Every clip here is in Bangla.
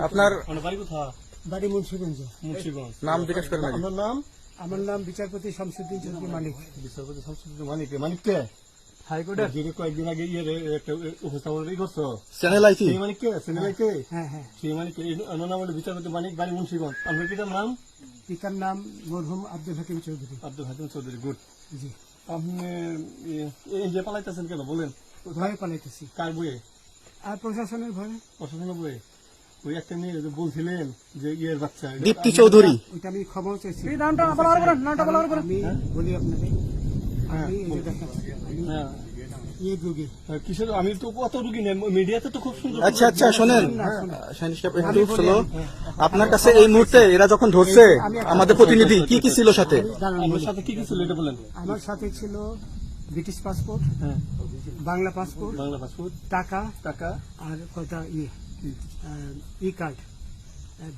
আপনার বাড়ি মুন্সিগঞ্জ মুন্সিগঞ্জ নাম জিজ্ঞেস করেন নাম আমার নাম বিচারপতি শামসুদ্দিন চৌধুরী মালিক বিচারপতি শামসুদ্দিন মানিক মানিক কে হাইকোর্টের যিনি কয়েকদিন আগে ইয়ে একটা উপস্থাপন করছ চ্যানেল আইটি সেই মানিক কে সেনেলাই কে হ্যাঁ হ্যাঁ সেই মানিক কে নাম হলো বিচারপতি মানিক বাড়ি মুন্সিগঞ্জ আপনার পিতার নাম পিতার নাম মরহুম আব্দুল হাকিম চৌধুরী আব্দুল হাকিম চৌধুরী গুড জি আপনি এ- এই যে পালাইতেছেন কেন বলেন ভয়ে পালাইতেছি কার বইয়ে আর প্রশাসনের ভয়ে প্রশাসনের ওই একটা মেয়ে বলছিলেন যে ইয়ের বাচ্চা দীপ্তি চৌধুরী। ওইটা আমি চাইছি। নামটা হবে নামটা বলা হবে আমি বলি আপনাকে আমি এই হ্যাঁ। রুগী কিসের আমি তো কত রুগী নেই মিডিয়াতে তো খুব সুন্দর আচ্ছা আচ্ছা শোনেন। আপনার কাছে এই মুহূর্তে এরা যখন ধরছে আমাদের প্রতিনিধি কি কি ছিল সাথে? আমার সাথে কি কি ছিল এটা বলেন। আমার সাথে ছিল ব্রিটিশ পাসপোর্ট হ্যাঁ। বাংলা পাসপোর্ট বাংলা পাসপোর্ট টাকা টাকা। আর কটা ইয়ে ই কার্ড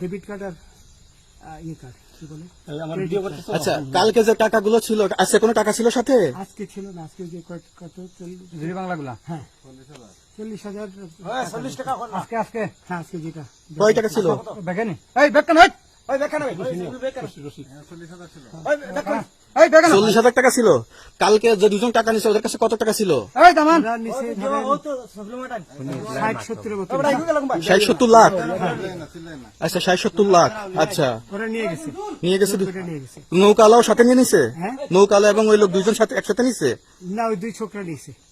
ডেবিট কার্ড আর আহ, ইয়ে কার্ড কি বলে? তাহলে আমার ভিডিও করতেছ? আচ্ছা কালকে যে টাকাগুলো ছিল আজকে কোনো টাকা ছিল সাথে? আজকে ছিল না আজকে যে কত কত চল্লিশ বাংলাগুলা? হ্যাঁ। চল্লিশ হাজার। চল্লিশ টাকা আজকে আজকে। হ্যাঁ আজকে যেটা। কয় টাকা ছিল? বেকানি এই বেকান হই ওই বেকান হই বেকান চল্লিশ হাজার টাকা ছিল। কালকে যে দুজন টাকা নিছে ওদের কাছে কত টাকা ছিল? ষাট সত্তর লাখ? আচ্ছা ষাট সত্তর লাখ। আচ্ছা। ওরা নিয়ে গেছে। নিয়ে গেছে দু- ওটা নিয়ে গেছে। নৌকালাও সাথে নিয়ে নিছে? হ্যাঁ। নৌকালা এবং ওই লোক দুজন সাথে একসাথে নিছে? না ওই দুই ছোকরা নিয়েছে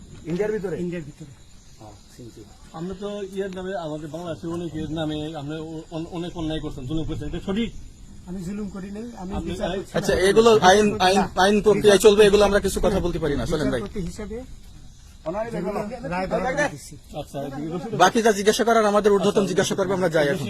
ইন্ডিয়ার ভিতরে? ইন্ডিয়ার ভিতরে। আমরা তো ইয়ের নামে আমাদের বাংলাদেশের অনেকের নামে আমরা অনেক অন্যায় করছেন জুলুম করছেন এটা সঠিক? আমি জুলুম করি নাই আমি আপনি বিচার করছি। আচ্ছা এগুলো আইন আইন আইন প্রক্রিয়ায় চলবে এগুলো আমরা কিছু কথা বলতে পারি না। চলেন ভাই। হিসাবে আচ্ছা রসিদ বাকি যা জিজ্ঞাসা করার আমাদের ঊর্ধ্বতন জিজ্ঞাসা করবে আমরা যাই এখন।